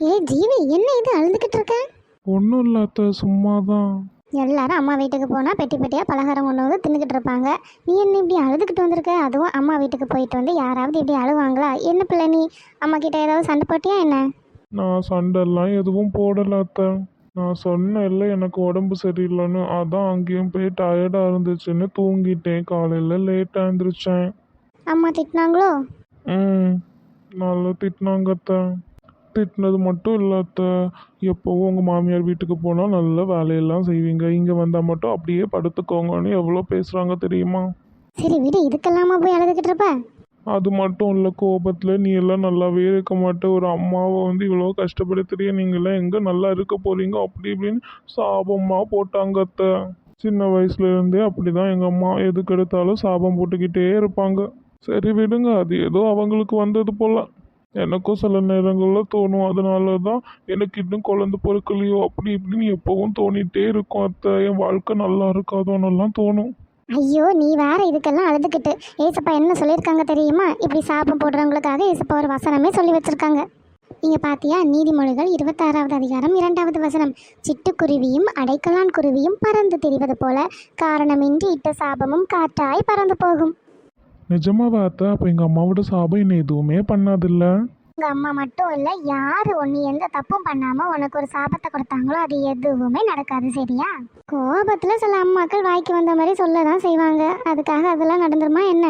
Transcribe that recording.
ஏ ஜீவி என்ன இது? அழுதுகிட்டு இருக்க? ஒன்றும் இல்லை அத்தை சும்மா தான் எல்லாரும் அம்மா வீட்டுக்கு போனால் பெட்டி பெட்டியாக பலகாரம் கொண்டு வந்து தின்னுக்கிட்டு இருப்பாங்க. நீ என்ன இப்படி அழுதுகிட்டு வந்திருக்க? அதுவும் அம்மா வீட்டுக்கு போயிட்டு வந்து யாராவது இப்படி அழுவாங்களா? என்ன பிள்ளை நீ? அம்மா கிட்ட ஏதாவது சண்டை போட்டியா என்ன? நான் சண்டைலாம் எதுவும் போடல அத்தை. நான் சொன்னேன்ல எனக்கு உடம்பு சரியில்லைன்னு அதான் அங்கேயும் போய் டயர்டாக இருந்துச்சுன்னு தூங்கிட்டேன். காலையில் லேட்டாக எழுந்திரிச்சேன் அம்மா திட்டினாங்களோ? ம் நல்லா திட்டினாங்க அத்தை. திட்டினது மட்டும் இல்லை அத்தை. எப்போவும் உங்கள் மாமியார் வீட்டுக்கு போனால் நல்ல வேலையெல்லாம் செய்வீங்க. இங்கே வந்தால் மட்டும் அப்படியே படுத்துக்கோங்கன்னு எவ்வளோ பேசுகிறாங்க தெரியுமா? சரி விடு. இதுக்கெல்லாமா போய் அழுதுகிட்டு இருப்ப? அது மட்டும் இல்லை கோபத்தில் நீ எல்லாம் நல்லாவே இருக்க மாட்ட. ஒரு அம்மாவை வந்து இவ்வளோ கஷ்டப்படுத்துறிய நீங்களாம் எங்கே நல்லா இருக்க போறீங்க? அப்படி இப்படின்னு சாபமாக போட்டாங்க அத்தை. சின்ன வயசுல இருந்தே அப்படி தான் எங்கள் அம்மா எதுக்கு எடுத்தாலும் சாபம் போட்டுக்கிட்டே இருப்பாங்க. சரி விடுங்க. அது ஏதோ அவங்களுக்கு வந்தது போல. எனக்கும் சில நேரங்களில் தோணும். அதனால தான் எனக்கு இன்னும் குழந்தை பொறுக்கலையோ அப்படி இப்படின்னு எப்பவும் தோணிட்டே இருக்கும் அத்தை. என் வாழ்க்கை நல்லா இருக்காதோன்னெல்லாம் தோணும். ஐயோ நீ வேற இதுக்கெல்லாம் அழுதுகிட்டு. ஏசப்பா என்ன சொல்லியிருக்காங்க தெரியுமா? இப்படி சாபம் போடுறவங்களுக்காக ஏசப்பா ஒரு வசனமே சொல்லி வச்சிருக்காங்க. நீங்கள் பாத்தியா? நீதிமொழிகள் இருபத்தாறாவது அதிகாரம் இரண்டாவது வசனம். சிட்டுக்குருவியும் அடைக்கலான் குருவியும் பறந்து திரிவது போல காரணமின்றி இட்ட சாபமும் காற்றாய் பறந்து போகும். நிஜமாவா அத்தை அப்போ எங்கள் அம்மாவோட சாபம் என்னை எதுவுமே பண்ணாதில்ல? உங்க அம்மா மட்டும் இல்ல யாரு ஒன்னு எந்த தப்பும் பண்ணாம உனக்கு ஒரு சாபத்தை கொடுத்தாங்களோ அது எதுவுமே நடக்காது சரியா? கோபத்துல சில அம்மாக்கள் வாய்க்கு வந்த மாதிரி சொல்ல தான் செய்வாங்க. அதுக்காக அதெல்லாம் நடந்துருமா என்ன?